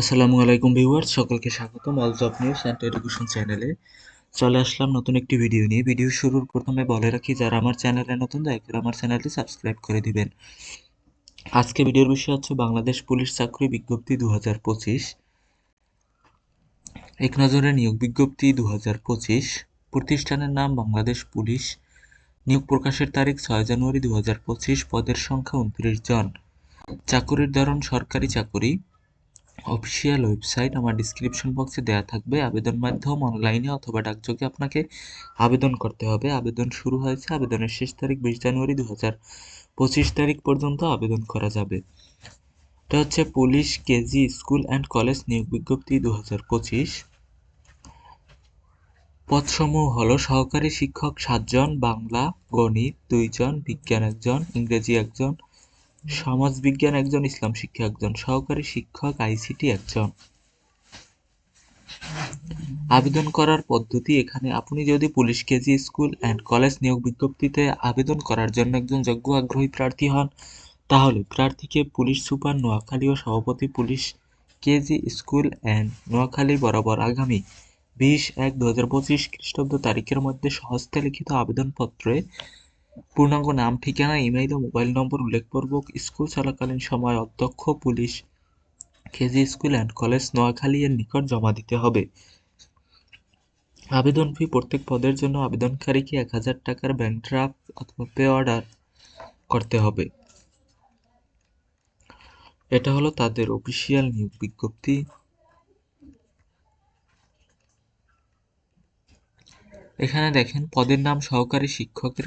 আসসালামু আলাইকুম ভিউয়ার্স, সকলকে স্বাগতম all job news and education চ্যানেলে চলে আসলাম নতুন একটি ভিডিও নিয়ে। ভিডিও শুরুর প্রথমে বলে রাখি, যারা আমার চ্যানেলে নতুন, দয়া করে আমার চ্যানেলটি সাবস্ক্রাইব করে দিবেন। আজকে ভিডিওর বিষয় হচ্ছে বাংলাদেশ পুলিশ চাকরি বিজ্ঞপ্তি দু হাজার পঁচিশ। এক নজরে নিয়োগ বিজ্ঞপ্তি দু হাজার পঁচিশ। প্রতিষ্ঠানের নাম বাংলাদেশ পুলিশ। নিয়োগ প্রকাশের তারিখ ছয় জানুয়ারি দু হাজার পঁচিশ, পদের সংখ্যা উনত্রিশ জন। চাকুরির ধরন সরকারি চাকুরি। অফিসিয়াল ওয়েবসাইট আমার ডিসক্রিপশন বক্সে দেওয়া থাকবে। আবেদন মাধ্যম অনলাইনে অথবা ডাকযোগে আপনাকে আবেদন করতে হবে। আবেদন শুরু হয়েছে আবেদনের শেষ তারিখ বিশ জানুয়ারি দু হাজার পঁচিশ তারিখ পর্যন্ত আবেদন করা যাবে। এটা হচ্ছে police, KG, school and college নিয়োগ বিজ্ঞপ্তি দু হাজার পঁচিশ। পদসমূহ হলো সহকারী শিক্ষক সাতজন, বাংলা গণিত দুইজন, বিজ্ঞান একজন, ইংরেজি একজন সমাজবিজ্ঞান একজন, ইসলাম শিক্ষা একজন, সহকারী শিক্ষক, আইসিটি একজন। আবেদন করার পদ্ধতি এখানে, আপনি যদি police KG school and college নিয়োগ বিজ্ঞপ্তিতে আবেদন করার জন্য একজন যোগ্য আগ্রহী প্রার্থী হন, তাহলে প্রার্থীকে পুলিশ সুপার নোয়াখালী ও সভাপতি police KG school and Noakhali বরাবর আগামী বিশ এক দু হাজার পঁচিশ খ্রিস্টাব্দ তারিখের মধ্যে সহস্তে লিখিত আবেদনপত্রে পূর্ণাঙ্গ নাম, ঠিকানা ইমেইল ও মোবাইল নম্বর উল্লেখপূর্বক স্কুল চলাকালীন সময় অধ্যক্ষ, police KG school and college Noakhali এর নিকট জমা দিতে হবে। আবেদন ফি প্রত্যেক পদের জন্য আবেদনকারীকে এক হাজার টাকার ব্যাংক ড্রাফট অথবা পে অর্ডার করতে হবে। এটা হলো তাদের অফিসিয়াল নিয়োগ বিজ্ঞপ্তি। এখানে দেখেন, পদের নাম সহকারী শিক্ষকের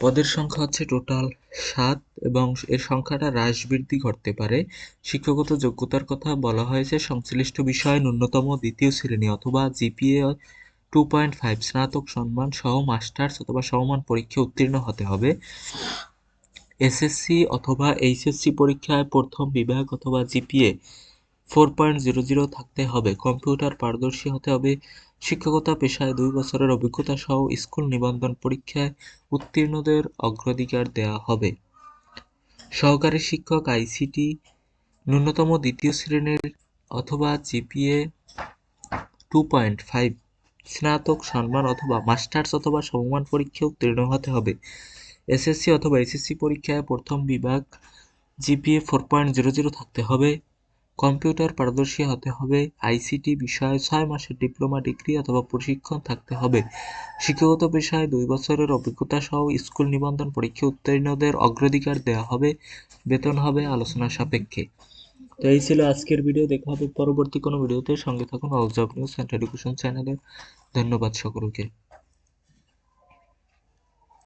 পদের সংখ্যা হচ্ছে টোটাল সাত এবং এর সংখ্যাটা হ্রাস বৃদ্ধি ঘটতে পারে। শিক্ষাগত যোগ্যতার কথা বলা হয়েছে সংশ্লিষ্ট বিষয়ে ন্যূনতম দ্বিতীয় শ্রেণি অথবা জিপিএ টু পয়েন্ট ফাইভ স্নাতক সম্মান সহ মাস্টার্স অথবা সমমান পরীক্ষা উত্তীর্ণ হতে হবে। এসএসসি অথবা এইচএসসি পরীক্ষায় প্রথম বিভাগ অথবা GPA four point zero zero থাকতে হবে। কম্পিউটার পারদর্শী হতে হবে। শিক্ষকতা পেশায় দুই বছরের অভিজ্ঞতা সহ স্কুল নিবন্ধন পরীক্ষায় উত্তীর্ণদের অগ্রাধিকার দেওয়া হবে। সহকারী শিক্ষক, আইসিটি, ন্যূনতম দ্বিতীয় শ্রেণির অথবা জিপিএ টু পয়েন্ট ফাইভ, স্নাতক সম্মান অথবা মাস্টার্স অথবা সমমান পরীক্ষা উত্তীর্ণ হতে হবে। এসএসসি অথবা এসএসসি পরীক্ষায় প্রথম বিভাগ GPA four point zero zero থাকতে হবে। কম্পিউটার পারদর্শী হতে হবে, আইসিটি বিষয়ে ছয় মাসের ডিপ্লোমা, ডিগ্রি অথবা প্রশিক্ষণ থাকতে হবে। শিক্ষাগত পেশায় দুই বছরের অভিজ্ঞতা সহ স্কুল নিবন্ধন পরীক্ষা উত্তীর্ণদের অগ্রাধিকার দেওয়া হবে, বেতন হবে আলোচনা সাপেক্ষে। তো এই ছিল আজকের ভিডিও, দেখা হবে পরবর্তী কোনো ভিডিওতে। সঙ্গে থাকুন all job news and education চ্যানেলে। ধন্যবাদ সকলকে।